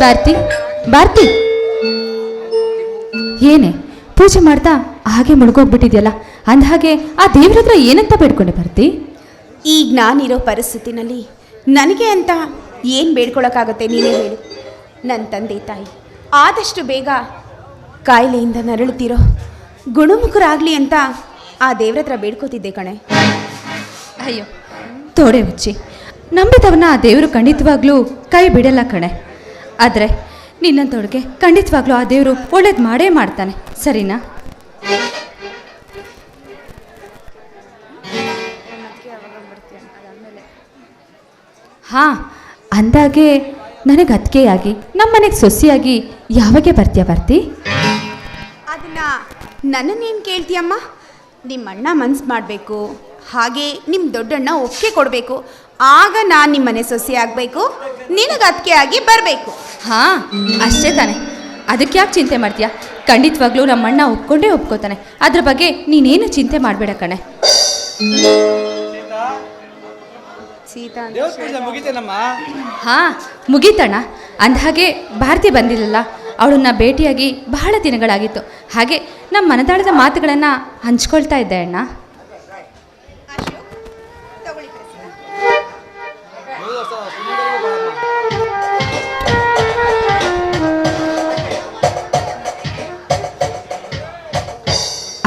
ಭಾರತಿ ಭಾರತಿ. ಏನೇ, ಪೂಜೆ ಮಾಡ್ತಾ ಹಾಗೆ ಮುಳುಗೋಗ್ಬಿಟ್ಟಿದ್ಯಲ್ಲ, ಅಂದಹಾಗೆ ಆ ದೇವ್ರ ಹತ್ರ ಏನಂತ ಬೇಡ್ಕೊಂಡೆ ಭಾರತಿ? ಈಗ ನಾನಿರೋ ಪರಿಸ್ಥಿತಿನಲ್ಲಿ ನನಗೆ ಅಂತ ಏನು ಬೇಡ್ಕೊಳಕ್ಕಾಗತ್ತೆ ನೀನೇ ಹೇಳು. ನನ್ನ ತಂದೆ ತಾಯಿ, ಆದಷ್ಟು ಬೇಗ ಕಾಯಿಲೆಯಿಂದ ನರಳುತ್ತೀರೋ? ಗುಣಮುಖರಾಗಲಿ ಅಂತ ಆ ದೇವ್ರ ಹತ್ರ ಬೇಡ್ಕೋತಿದ್ದೆ ಕಣೆ. ಅಯ್ಯೋ, ತೋಡೆ ಹುಚ್ಚಿ. ನಂಬಿದವನ್ನ ಆ ದೇವರು ಖಂಡಿತವಾಗ್ಲೂ ಕೈ ಬಿಡಲ್ಲ ಕಣೆ. ಆದರೆ ನಿನ್ನಂತೊಳಗೆ ಖಂಡಿತವಾಗ್ಲೂ ಆ ದೇವರು ಒಳ್ಳೇದು ಮಾಡೇ ಮಾಡ್ತಾನೆ, ಸರಿನಾ? ಹಾಂ ಅಂದಾಗೆ ನನಗೆ ಅತ್ತಿಗೆಯಾಗಿ ನಮ್ಮ ಮನೆಗೆ ಸೊಸೆಯಾಗಿ ಯಾವಾಗೆ ಬರ್ತೀಯ ಬರ್ತಿ? ಅದನ್ನ ನನ್ನನ್ನೇನು ಕೇಳ್ತೀಯಮ್ಮ? ನಿಮ್ಮ ಅಣ್ಣ ಮನ್ಸು ಮಾಡಬೇಕು. ಹಾಗೆ ನಿಮ್ಮ ದೊಡ್ಡಣ್ಣ ಒಪ್ಪಿಗೆ ಕೊಡಬೇಕು. ಆಗ ನಾನು ನಿಮ್ಮ ಮನೆ ಸೊಸೆ ಆಗಬೇಕು. ನಿನಗೆ ಅದಕ್ಕೆ ಆಗಿ ಬರಬೇಕು. ಹಾಂ ಅಷ್ಟೇ ತಾನೆ. ಅದಕ್ಕೆ ಯಾಕೆ ಚಿಂತೆ ಮಾಡ್ತೀಯಾ? ಖಂಡಿತವಾಗ್ಲೂ ನಮ್ಮಣ್ಣ ಒಪ್ಕೊಂಡೇ ಒಪ್ಕೋತಾನೆ. ಅದ್ರ ಬಗ್ಗೆ ನೀನೇನು ಚಿಂತೆ ಮಾಡಬೇಡ ಕಣೆ. ಸೀತಾ ದೇವ್ರ ಪೂಜೆ ಮುಗಿತೇನಮ್ಮ? ಹಾಂ ಮುಗೀತಣ್ಣ. ಅಂದಹಾಗೆ ಭಾರತಿ ಬಂದಿಲ್ಲಲ್ಲ ಅವಳನ್ನ ಭೇಟಿಯಾಗಿ ಬಹಳ ದಿನಗಳಾಗಿತ್ತು. ಹಾಗೆ ನಮ್ಮ ಮನದಾಳದ ಮಾತುಗಳನ್ನು ಹಂಚ್ಕೊಳ್ತಾ ಇದ್ದೆ ಅಣ್ಣ.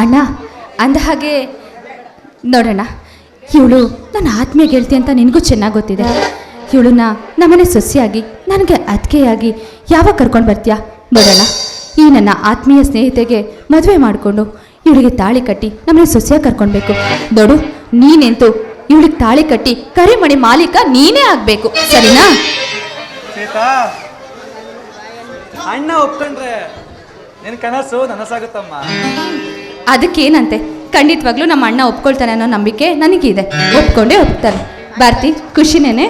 ಅಣ್ಣ ಅಂದ ಹಾಗೆ ನೋಡೋಣ. ಇವಳು ನನ್ನ ಆತ್ಮೀಯ ಗೆಳತಿ ಅಂತ ನಿನಗೂ ಚೆನ್ನಾಗಿ ಗೊತ್ತಿದೆ. ಇವಳನ್ನ ನಮ್ಮನೆ ಸೊಸೆಯಾಗಿ ನನಗೆ ಅತ್ತಿಗೆಯಾಗಿ ಯಾವಾಗ ಕರ್ಕೊಂಡು ಬರ್ತೀಯಾ? ನೋಡೋಣ. ಈ ನನ್ನ ಆತ್ಮೀಯ ಸ್ನೇಹಿತೆಗೆ ಮದುವೆ ಮಾಡಿಕೊಂಡು ಇವಳಿಗೆ ತಾಳಿ ಕಟ್ಟಿ ನಮ್ಮನೆ ಸೊಸೆಯಾಗಿ ಕರ್ಕೊಳ್ಬೇಕು ದೊಡು ನೀನೆಂತು ಇವಳಿಗೆ ತಾಳಿ ಕಟ್ಟಿ ಕರಿಮಣಿ ಮಾಲೀಕ ನೀನೇ ಆಗಬೇಕು. ಸರಿನಾ? ಅಣ್ಣ ಒಪ್ಕೊಂಡ್ರೆ ನಿನ್ ಕನಸು ನನಸಾಗುತ್ತಮ್ಮ. ಅದಕ್ಕೇನಂತೆ? ಖಂಡಿತವಾಗ್ಲೂ ನಮ್ಮ ಅಣ್ಣ ಒಪ್ಕೊಳ್ತಾನೆ ಅನ್ನೋ ನಂಬಿಕೆ ನನಗಿದೆ. ಒಪ್ಕೊಂಡೇ ಒಪ್ತಾನೆ. ಭಾರತಿ ಖುಷಿನೇನೆ.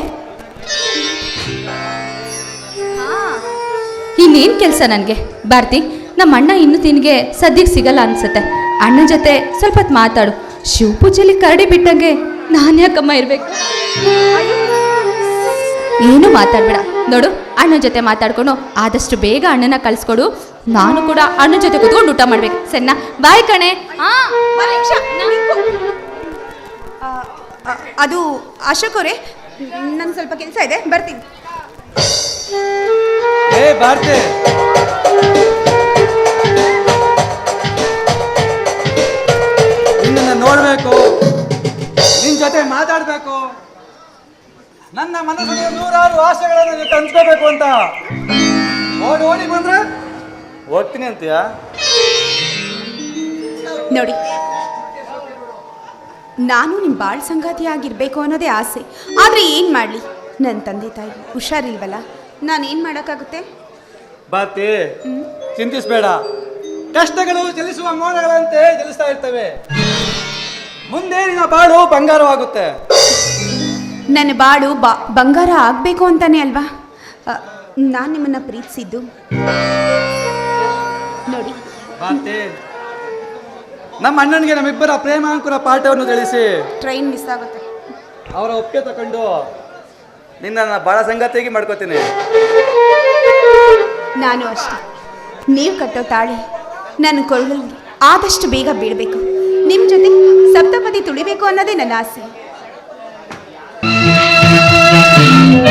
ಇನ್ನೇನು ಕೆಲಸ ನನಗೆ? ಭಾರತಿ ನಮ್ಮ ಅಣ್ಣ ಇನ್ನೂ ತಿನ್ಗೆ ಸದ್ಯಕ್ಕೆ ಸಿಗಲ್ಲ ಅನ್ಸುತ್ತೆ. ಅಣ್ಣನ ಜೊತೆ ಸ್ವಲ್ಪ ಹೊತ್ತು ಮಾತಾಡು. ಶಿವಪೂಜೆಯಲ್ಲಿ ಕರಡಿ ಬಿಟ್ಟಂಗೆ ನಾನು ಯಾಕಮ್ಮ ಇರಬೇಕು? ಏನು ಮಾತಾಡ್ಬೇಡ. ನೋಡು ಅಣ್ಣನ ಜೊತೆ ಮಾತಾಡ್ಕೊಂಡು ಆದಷ್ಟು ಬೇಗ ಅಣ್ಣನ ಕಳಿಸ್ಕೊಡು. ನಾನು ಕೂಡ ಅಣ್ಣನ ಜೊತೆ ಕುತ್ಕೊಂಡು ಊಟ ಮಾಡ್ಬೇಕು. ಸರಿನಾ? ಬಾಯ್ ಕಣೆ. ಹಾ ಒಂದ್ ನಿಮಿಷ. ಆ, ಆ, ಅದು ಅಶೋಕ್ ಅವರೇ? ನನ್ ಸ್ವಲ್ಪ ಕೆಲಸ ಇದೆ. ಬರ್ತೀನಿ. ಏ ಭಾರತಿ. ನಿನ್ನನ್ನು ನೋಡ್ಬೇಕು. ನಿನ್ ಜೊತೆ ಮಾತಾಡ್ಬೇಕು. ನನ್ನ ಮನಸ್ಸಿಗೆ ನೂರಾರು ಆಸೆಗಳನ್ನು ಕಂಚ್ಕೋಬೇಕು ಅಂತ. ಓಡಿ ಓಡಿ ಬಂದ್ರೆ? ಹೋಗ್ತೀನಿ ಅಂತೀಯ? ನೋಡಿ ನಾನು ನಿಮ್ಮ ಬಾಳ್ ಸಂಗಾತಿ ಆಗಿರ್ಬೇಕು ಅನ್ನೋದೇ ಆಸೆ. ಆದರೆ ಏನು ಮಾಡಲಿ? ನನ್ನ ತಂದೆ ತಾಯಿ ಹುಷಾರಿಲ್ವಲ್ಲ? ನಾನು ಏನು ಮಾಡೋಕ್ಕಾಗುತ್ತೆ? ಬಾತಿ ಚಿಂತಿಸ್ಬೇಡ. ಕಷ್ಟಗಳು ಚಲಿಸುವ ಮೋಡಗಳಂತೆ ಚಲಿಸ್ತಾ ಇರ್ತವೆ. ಮುಂದೆ ನಿನ್ನ ಬಾಳು ಬಂಗಾರವಾಗುತ್ತೆ. ನನ್ನ ಬಾಳು ಬಾ ಬಂಗಾರ ಆಗಬೇಕು ಅಂತಾನೆ ಅಲ್ವಾ? ನಾನು ನಿಮ್ಮನ್ನು ಪ್ರೀತಿಸಿದ್ದು. ನೋಡಿ. ಭಾರತಿ ನಮ್ಮ ಅಣ್ಣನಿಗೆ ನಮ್ಮಿಬ್ಬರ ಪ್ರೇಮಾಂಕುರ ಪಾಠವನ್ನು ತಿಳಿಸಿ. ಟ್ರೈನ್ ಮಿಸ್ ಆಗುತ್ತೆ. ಅವರ ಒಪ್ಪಿಗೆ ತಕೊಂಡು ನಿನ್ನ ಬಹಳ ಸಂಗತಿಯಾಗಿ ಮಾಡ್ಕೋತೀನಿ. ನಾನು ಅಷ್ಟೆ. ನೀವು ಕಟ್ಟೋ ತಾಳಿ ನನ್ನ ಕೊರಳಲ್ಲಿ ಆದಷ್ಟು ಬೇಗ ಬೀಳಬೇಕು. ನಿಮ್ಮ ಜೊತೆ ಸಪ್ತಪದಿ ತುಳಿಬೇಕು ಅನ್ನೋದೇ ನನ್ನ ಆಸೆ.